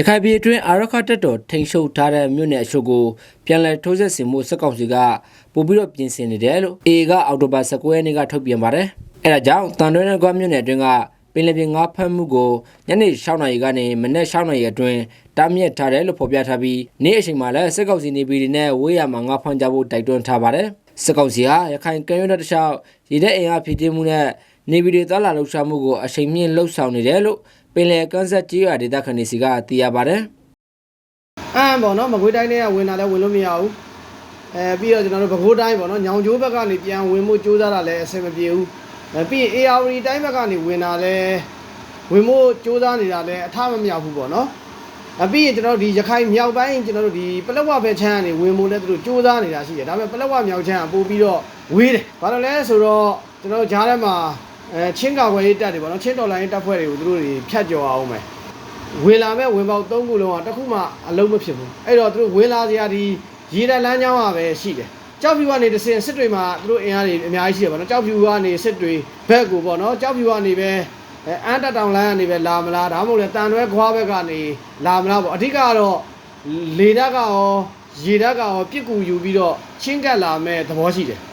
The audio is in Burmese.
ရခိုင်ပြည်အတွင်းအာရခတက်တော်ထိန်ရှုပ်ထားတဲ့မြို့နယ်အချို့ကိုပြန်လည်ထိုးစစ်ဆင်မှုစစ်ကောင်စီကပို့ပြီးတော့ပြင်ဆင်နေတယ်လို့ AA ကအောက်တိုဘာ19ရက်နေ့ကထုတ်ပြန်ပါတယ်။အဲဒါကြောင့်တန်တွင်းနဲ့ကွာမြို့နယ်အတွင်းကပင်လယ်ပြင်ငါးဖမ်းမှုကိုညနေ6နာရီကနေမနက်6နာရီအတွင်းတားမြစ်ထားတယ်လို့ဖော်ပြထားပြီးနေ့အချိန်မှာလည်းစစ်ကောင်စီနေပြည်တော်နဲ့ဝေးရမှာငါးဖမ်းကြဖို့တိုက်တွန်းထားပါတယ်။စစ်ကောင်စီဟာရခိုင်ကမ်းရိုးတန်းတစ်လျှောက်ရည်တဲ့အင်အားဖြည့်တင်းမှုနဲ့နေပြည်တော်သားလာလှုပ်ရှားမှုကိုအချိန်မြင့်လှုပ်ဆောင်နေတယ်လို့ပ င်လယ်ကန်းဆက်ကြီးရွာဒေသခံတွေစီကသိရပါတယ်။အမ်ပေါ့နော်မကွေးတိုင်းထဲကဝင်လာလဲဝင်လို့မရဘူးအဲပြီးတော့ကျွန်တော်တို့ပဲခူးတိုင်းပေါ့နော်ညောင်ကျိုးဘက်ကနေပြန်ဝင်မှုစူးစမ်းတာလည်းအဆင်မပြေဘူးအဲပြီးရင် ARD တိုင်းဘက်ကနေဝင်လာလဲဝင်မှုစူးစမ်းနေတာလည်းအထမမြောက်ဘူးပေါ့နော်အပြီးရင်ကျွန်တော်တို့ဒီရခိုင်မြောက်ပိုင်းကျွန်တော်တို့ဒီပလက်ဝဘက်ချမ်းကနေဝင်မှုလည်းသူတို့စူးစမ်းနေတာရှိတယ်ဒါပေမဲ့ပလက်ဝမြောက်ချမ်းကပို့ပြီးတော့ဝေးတယ်ဘာလို့လဲဆိုတော့ကျွန်တော်တို့ဂျားထဲမှာ အဲချင်းကာကွယ်ရေးတပ်တွေပေါ့နော်ချင်းတော်လိုင်းတပ်ဖွဲ့တွေကိုသူတို့တွေဖြတ်ကျော်အောင်မယ်ဝင်လာမဲ့ဝင်ပေါက်၃ခုလုံးကတစ်ခုမှအလုံးမဖြစ်ဘူးအဲ့တော့သူတို့ဝင်လာစရာဒီရေတက်လမ်းကြောင်းကပဲရှိတယ်ကြောက်ဖြူကနေတစ်စင်စစ်တွေမှာသူတို့အင်အားတွေအများကြီးရှိတယ်ပေါ့နော်ကြောက်ဖြူကနေစစ်တွေဘက်ကိုပေါ့နော်ကြောက်ဖြူကနေပဲအဲအန်တတောင်လမ်းကနေပဲလာမလားဒါမှမဟုတ်လေတန်တွဲခွားဘက်ကနေလာမလားပေါ့အဓိကကတော့လေဓာတ်ကရောရေဓာတ်ကရောပြစ်ကူယူပြီးတော့ချင်းကပ်လာမဲ့သဘောရှိတယ်